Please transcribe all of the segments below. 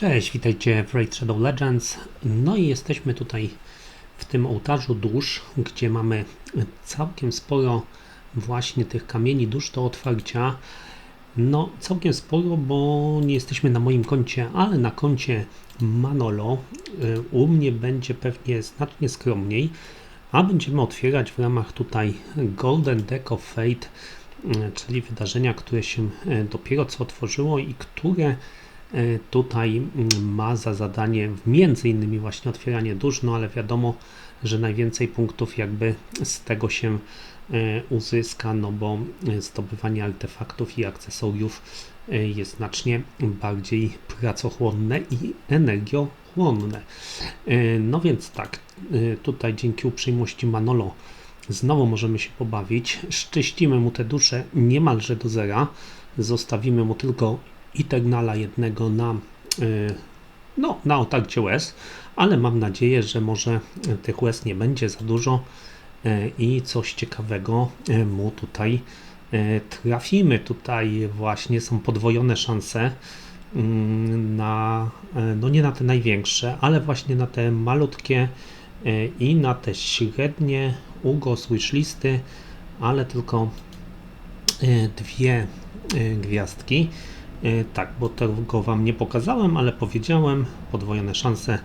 Cześć, witajcie w Raid Shadow Legends. No i jesteśmy tutaj w tym ołtarzu dusz, gdzie mamy całkiem sporo właśnie tych kamieni dusz do otwarcia. No, całkiem sporo, bo nie jesteśmy na moim koncie, ale na koncie Manolo. Y, U mnie będzie pewnie znacznie skromniej, a będziemy otwierać w ramach tutaj Golden Deck of Fate, y, czyli wydarzenia, które się y, dopiero co otworzyło i które tutaj mm, ma za zadanie między innymi właśnie otwieranie dusz, no ale wiadomo, że najwięcej punktów jakby z tego się e, uzyska, no bo e, zdobywanie artefaktów i akcesoriów jest znacznie bardziej pracochłonne i energiochłonne. No więc tak, tutaj dzięki uprzejmości Manolo znowu możemy się pobawić. Szczyścimy mu te dusze niemalże do zera. Zostawimy mu tylko i Tegnala jednego na, y, no, na otarcie łez, ale mam nadzieję, że może tych łez nie będzie za dużo y, i coś ciekawego y, mu tutaj trafimy. Tutaj właśnie są podwojone szanse mm, na, no nie na te największe, ale właśnie na te malutkie i na te średnie Ugos wishlisty, ale tylko dwie gwiazdki. E, tak, bo tego Wam nie pokazałem, ale powiedziałem, podwojone szanse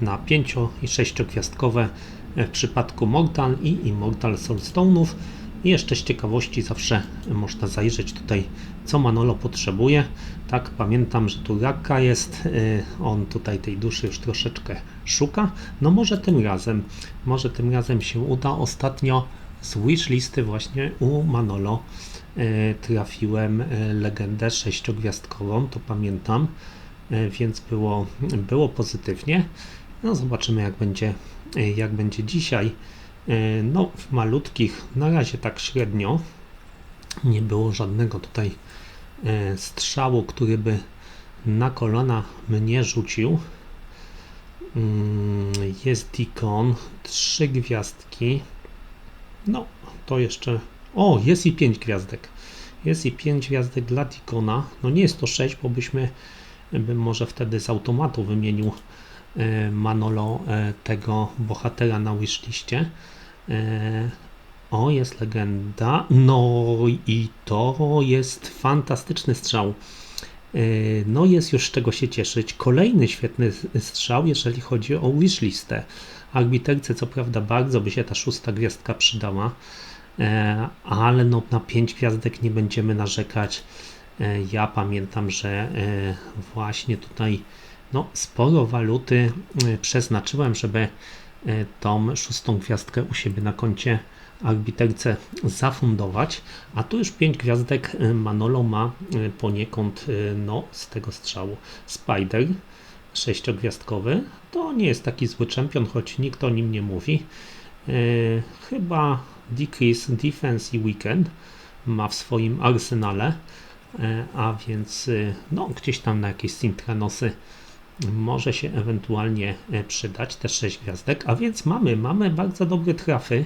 na 5 i 6 gwiazdkowe w przypadku Mogdal i Immortal Soulstone'ów. I jeszcze z ciekawości zawsze można zajrzeć tutaj, co Manolo potrzebuje. Tak, pamiętam, że tu Raka jest, e, on tutaj tej duszy już troszeczkę szuka. No może tym razem, może tym razem się uda. Ostatnio z wishlisty właśnie u Manolo trafiłem e, legendę sześciogwiazdkową, to pamiętam, e, więc było, było pozytywnie. No zobaczymy jak będzie, jak będzie dzisiaj. No w malutkich, na razie tak średnio, nie było żadnego tutaj strzału, który by na kolana mnie rzucił. Mm, jest Deacon, trzy gwiazdki. No, to jeszcze o, jest i 5 gwiazdek. Jest i 5 gwiazdek dla Dikona. No nie jest to 6, bo byśmy bym może wtedy z automatu wymienił e, Manolo e, tego bohatera na wishliście. E, o, jest legenda. No i to jest fantastyczny strzał. No jest już z czego się cieszyć. Kolejny świetny strzał, jeżeli chodzi o wishlistę. Arbiterce co prawda bardzo by się ta szósta gwiazdka przydała. E, ale no, na 5 gwiazdek nie będziemy narzekać. E, ja pamiętam, że e, właśnie tutaj no, sporo waluty przeznaczyłem, żeby tą szóstą gwiazdkę u siebie na koncie arbiterce zafundować, a tu już 5 gwiazdek Manolo ma poniekąd no, z tego strzału. Spider sześciogwiazdkowy to nie jest taki zły czempion, choć nikt o nim nie mówi. Chyba Decrease Defense i Weekend ma w swoim arsenale, e, a więc e, no, gdzieś tam na jakieś Sintranosy może się ewentualnie e, przydać, te 6 gwiazdek, a więc mamy, mamy bardzo dobre trafy.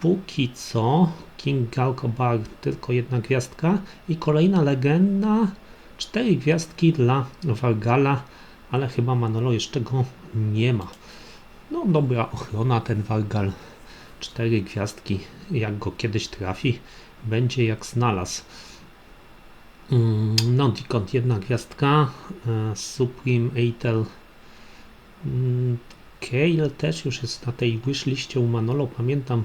Póki co King Galkobar tylko jedna gwiazdka i kolejna legenda, cztery gwiazdki dla Wargala, ale chyba Manolo jeszcze go nie ma. No dobra ochrona ten Wargal cztery gwiazdki, jak go kiedyś trafi, będzie jak znalazł. Mm, no, Dikont jedna gwiazdka, e, Supreme Eitel mm, Kale też już jest na tej wishliście u Manolo, pamiętam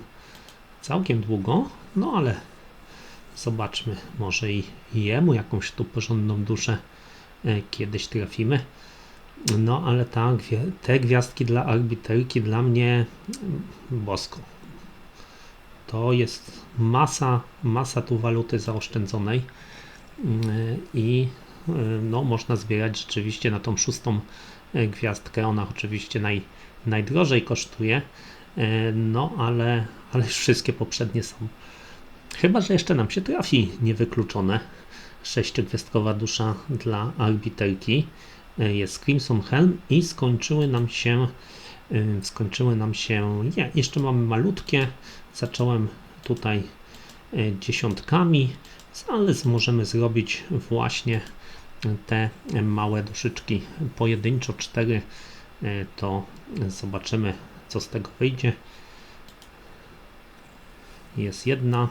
całkiem długo, no ale zobaczmy, może i jemu jakąś tu porządną duszę e, kiedyś trafimy. No ale ta, te gwiazdki dla arbiterki dla mnie mm, bosko to jest masa, masa tu waluty zaoszczędzonej mm, i y, no, można zbierać rzeczywiście na tą szóstą y, gwiazdkę. Ona oczywiście naj, najdrożej kosztuje, y, no ale, ale już wszystkie poprzednie są. Chyba, że jeszcze nam się trafi niewykluczone. Sześciogwiazdkowa dusza dla arbiterki. Jest Crimson Helm i skończyły nam się skończyły nam się, nie, jeszcze mamy malutkie, zacząłem tutaj e, dziesiątkami, ale możemy zrobić właśnie te małe duszyczki pojedynczo cztery, e, to zobaczymy co z tego wyjdzie. Jest jedna.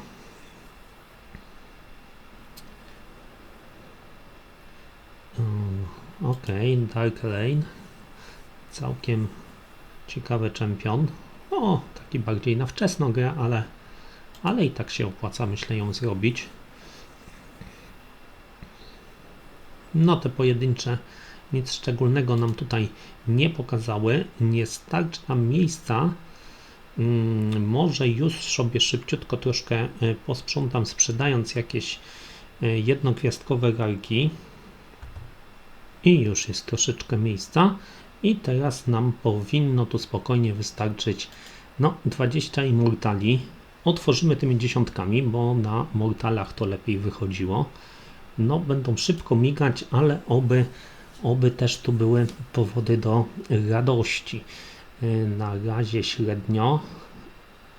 Mm, Ok, Dark Lane. Całkiem ciekawy czempion. O, taki bardziej na wczesną grę, ale, ale i tak się opłaca, myślę, ją zrobić. No, te pojedyncze nic szczególnego nam tutaj nie pokazały. Nie starczy nam miejsca. Mm, może już sobie szybciutko troszkę e, posprzątam, sprzedając jakieś e, jednogwiazdkowe garki. I już jest troszeczkę miejsca. I teraz nam powinno tu spokojnie wystarczyć no 20 immortali. Otworzymy tymi dziesiątkami, bo na mortalach to lepiej wychodziło. No będą szybko migać, ale oby, oby też tu były powody do radości. Yy, Na razie średnio.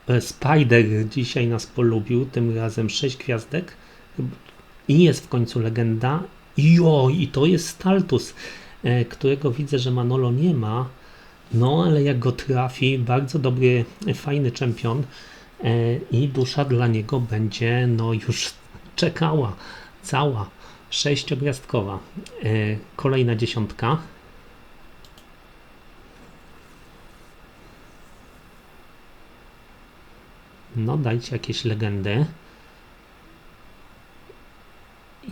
E, Spider dzisiaj nas polubił, tym razem 6 gwiazdek. I jest w końcu legenda. Jo, i to jest Staltus, którego widzę, że Manolo nie ma. No, ale jak go trafi, bardzo dobry, e, fajny czempion e, i dusza dla niego będzie no już czekała, cała, sześciogwiazdkowa. E, Kolejna dziesiątka. No, dajcie jakieś legendy.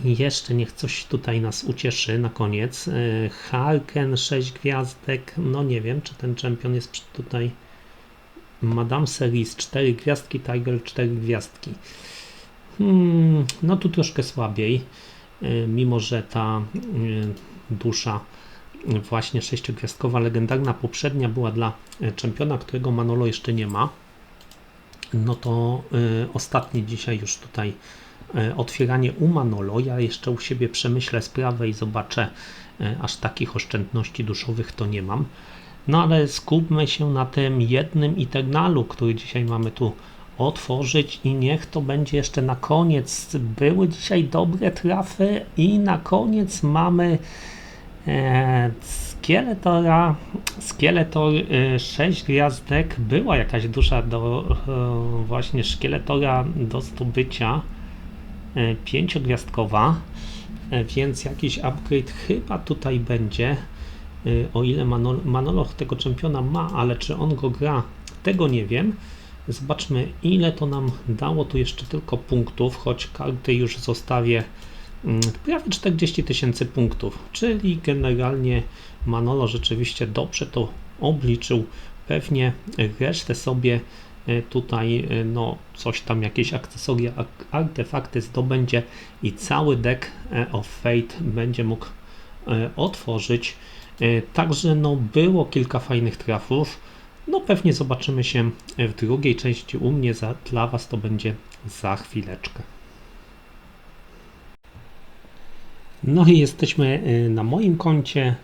Jeszcze niech coś tutaj nas ucieszy na koniec. E, Harken 6 gwiazdek. No nie wiem, czy ten czempion jest tutaj. Madame Series 4 gwiazdki, Tiger 4 gwiazdki. Hmm, no tu troszkę słabiej, e, mimo że ta e, dusza właśnie sześciogwiazdkowa legendarna poprzednia była dla czempiona, którego Manolo jeszcze nie ma. No to ostatni dzisiaj już tutaj otwieranie u Manolo. Ja jeszcze u siebie przemyślę sprawę i zobaczę, e, aż takich oszczędności duszowych to nie mam. No ale skupmy się na tym jednym Eternalu, który dzisiaj mamy tu otworzyć i niech to będzie jeszcze na koniec. Były dzisiaj dobre trafy i na koniec mamy e, Skeletora, Skeletor 6 gwiazdek. Była jakaś dusza do e, właśnie Szkieletora do zdobycia e, pięciogwiazdkowa, e, więc jakiś upgrade chyba tutaj będzie. E, O ile Manolo, Manolo tego czempiona ma, ale czy on go gra, tego nie wiem. Zobaczmy, ile to nam dało tu jeszcze tylko punktów, choć karty już zostawię mm, prawie 40 tysięcy punktów, czyli generalnie Manolo rzeczywiście dobrze to obliczył. Pewnie resztę sobie e, tutaj e, no coś tam, jakieś akcesoria, ak- artefakty zdobędzie i cały deck e, of Fate będzie mógł e, otworzyć. E, Także no było kilka fajnych trafów. No pewnie zobaczymy się w drugiej części u mnie, za, dla Was to będzie za chwileczkę. No i jesteśmy na moim koncie.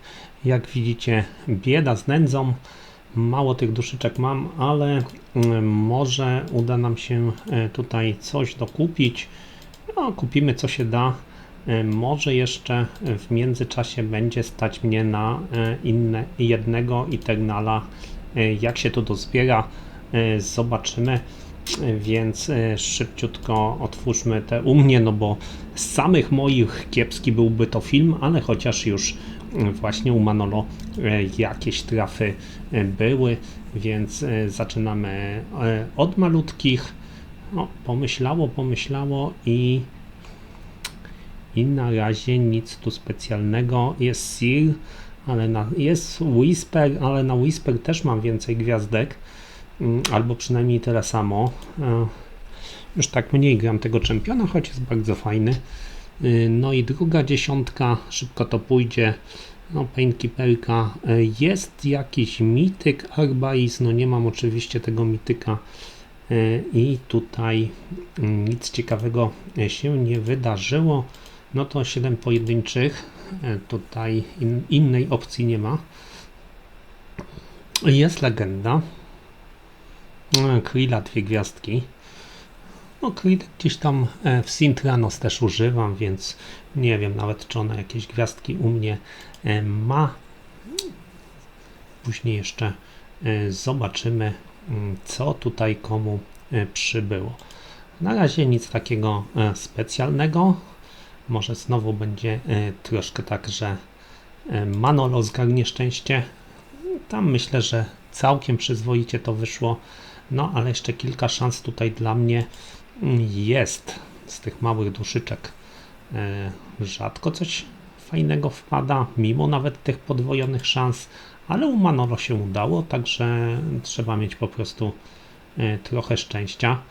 Jak widzicie, bieda z nędzą. Mało tych duszyczek mam, ale y, może uda nam się y, tutaj coś dokupić. No, kupimy co się da. Y, Może jeszcze w międzyczasie będzie stać mnie na y, inne, jednego Eternala. Y, Jak się to dozbiera, zobaczymy. Więc szybciutko otwórzmy te u mnie, no bo z samych moich kiepski byłby to film, ale chociaż już właśnie u Manolo y, jakieś trafy y, były, więc y, zaczynamy od malutkich. No, pomyślało, pomyślało i i na razie nic tu specjalnego. Jest Seal, ale na, jest Whisper, ale na Whisper też mam więcej gwiazdek. Mm, Albo przynajmniej tyle samo. E, Już tak mniej gram tego czempiona, choć jest bardzo fajny. Y, No i druga dziesiątka, szybko to pójdzie. No, Painkeeperka. E, Jest jakiś mityk Arbais, no nie mam oczywiście tego mityka. E, I tutaj mm, nic ciekawego się nie wydarzyło. No to 7 pojedynczych. Tutaj in, innej opcji nie ma. Jest legenda. Krilla dwie gwiazdki. No, Creed gdzieś tam e, w Sintranos też używam, więc nie wiem nawet, czy ona jakieś gwiazdki u mnie e, ma. Później jeszcze e, zobaczymy, mm, co tutaj komu przybyło. Na razie nic takiego specjalnego. Może znowu będzie troszkę tak, że Manolo zgarnie szczęście. Tam myślę, że całkiem przyzwoicie to wyszło. No, ale jeszcze kilka szans tutaj dla mnie jest z tych małych duszyczek. E, Rzadko coś fajnego wpada, mimo nawet tych podwojonych szans, ale u Manolo się udało, także trzeba mieć po prostu e, trochę szczęścia.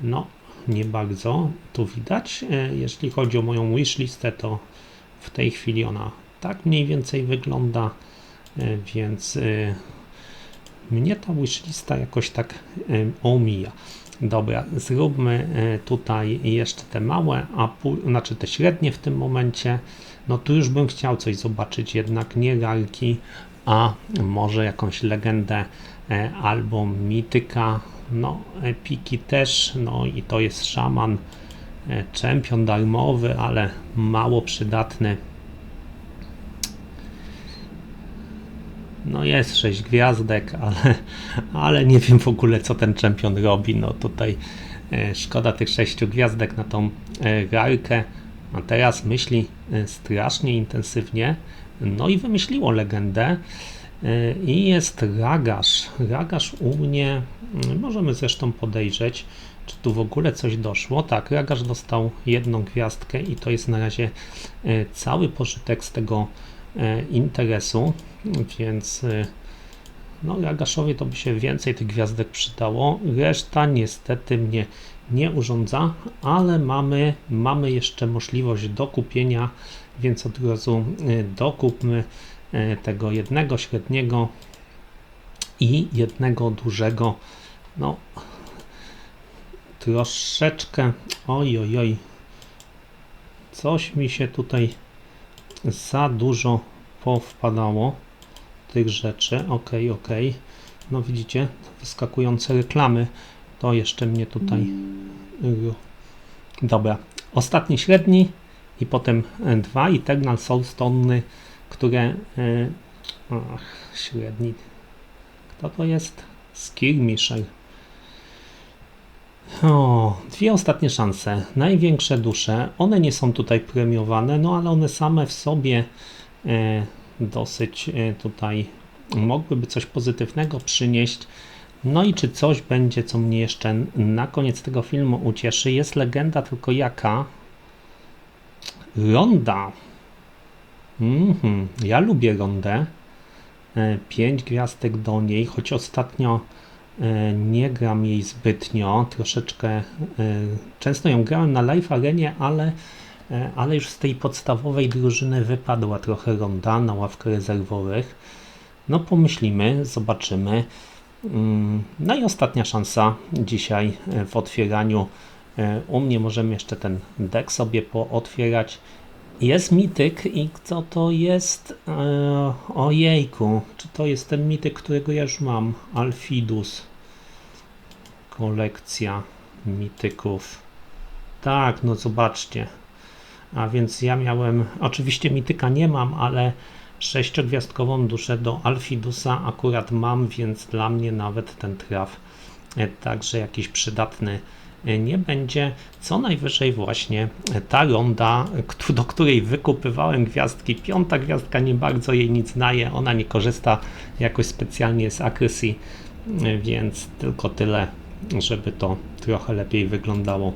No, nie bardzo tu widać. E, Jeśli chodzi o moją wishlistę, to w tej chwili ona tak mniej więcej wygląda, więc mnie ta wishlista jakoś tak omija. Dobra, zróbmy e, tutaj jeszcze te małe, a znaczy te średnie w tym momencie. No tu już bym chciał coś zobaczyć, jednak nie lalki, a może jakąś legendę e, albo mityka. No, epiki też, no i to jest szaman, e, czempion darmowy, ale mało przydatny. No jest 6 gwiazdek, ale, ale nie wiem w ogóle co ten czempion robi. No tutaj e, szkoda tych 6 gwiazdek na tą e, rarkę. A teraz myśli e, strasznie intensywnie. No i wymyśliło legendę. E, I jest Ragasz. Ragasz u mnie, mm, możemy zresztą podejrzeć, czy tu w ogóle coś doszło. Tak, Ragasz dostał jedną gwiazdkę i to jest na razie e, cały pożytek z tego e, interesu, więc e, no Ragaszowi to by się więcej tych gwiazdek przydało. Reszta niestety mnie nie urządza, ale mamy, mamy jeszcze możliwość dokupienia, więc od razu e, dokupmy e, tego jednego średniego i jednego dużego. No, troszeczkę, oj, oj, oj, coś mi się tutaj za dużo powpadało tych rzeczy. Ok, ok. No widzicie, wyskakujące reklamy. To jeszcze mnie tutaj. Dobra. Ostatni średni i potem e, dwa Eternal Soulstone, które. e, Ach, średni. Kto to jest? Skirmisher. O, dwie ostatnie szanse. Największe dusze. One nie są tutaj premiowane, no ale one same w sobie e, dosyć e, tutaj mogłyby coś pozytywnego przynieść. No i czy coś będzie, co mnie jeszcze na koniec tego filmu ucieszy? Jest legenda, tylko jaka? Ronda. Mhm, ja lubię rondę. E, Pięć gwiazdek do niej, choć ostatnio nie gram jej zbytnio. Troszeczkę e, często ją grałem na live arenie, ale, e, ale już z tej podstawowej drużyny wypadła trochę ronda na ławkę rezerwowych. No pomyślimy, zobaczymy. Mm, No i ostatnia szansa dzisiaj e, w otwieraniu. E, U mnie możemy jeszcze ten deck sobie pootwierać. Jest mityk i co to jest? E, ojejku, czy to jest ten mityk, którego ja już mam? Alfidus. Kolekcja mityków. Tak, no zobaczcie. A więc ja miałem, oczywiście mityka nie mam, ale sześciogwiazdkową duszę do Alfidusa akurat mam, więc dla mnie nawet ten traf e, także jakiś przydatny nie będzie. Co najwyżej właśnie ta ronda, do której wykupywałem gwiazdki, piąta gwiazdka nie bardzo jej nic daje, ona nie korzysta jakoś specjalnie z akresji, więc tylko tyle, żeby to trochę lepiej wyglądało.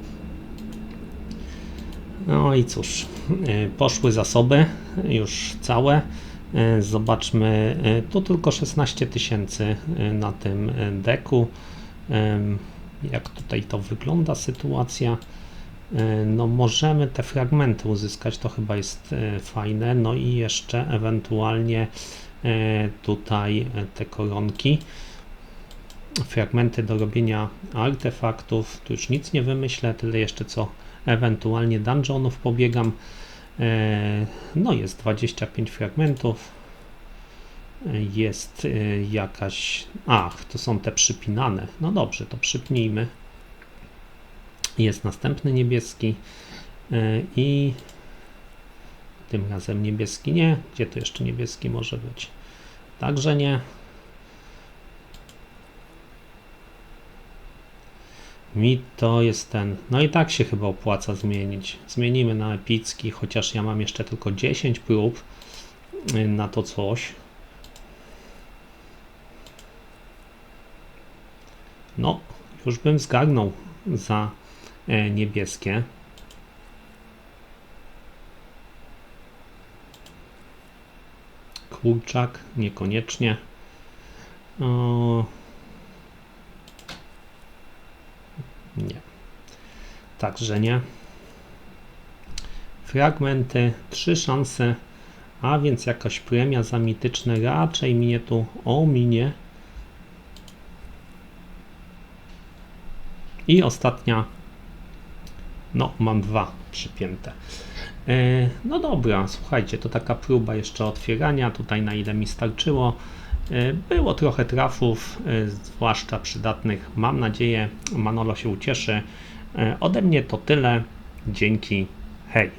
No i cóż, e, poszły zasoby już całe. E, Zobaczmy, e, tu tylko 16 tysięcy na tym deku. Jak tutaj to wygląda sytuacja? E, No możemy te fragmenty uzyskać, to chyba jest e, fajne. No i jeszcze ewentualnie e, tutaj te koronki. Fragmenty do robienia artefaktów. Tu już nic nie wymyślę, tyle jeszcze co ewentualnie dungeonów pobiegam. No jest 25 fragmentów. Jest e, jakaś. Ach, to są te przypinane. No dobrze, to przypnijmy. Jest następny niebieski e, i tym razem niebieski nie. Gdzie to jeszcze niebieski może być? Także nie. Mi to jest ten. No i tak się chyba opłaca zmienić. Zmienimy na epicki, chociaż ja mam jeszcze tylko 10 prób y, na to coś. No, już bym zgarnął za e, niebieskie. Kurczak, niekoniecznie. O, nie. Także nie. Fragmenty, trzy szanse, a więc jakaś premia za mityczne raczej mnie tu ominie. I ostatnia. No, mam dwa przypięte. E, No dobra, słuchajcie, to taka próba jeszcze otwierania, tutaj na ile mi starczyło. E, Było trochę trafów, e, zwłaszcza przydatnych. Mam nadzieję, Manolo się ucieszy. Ode mnie to tyle. Dzięki. Hej.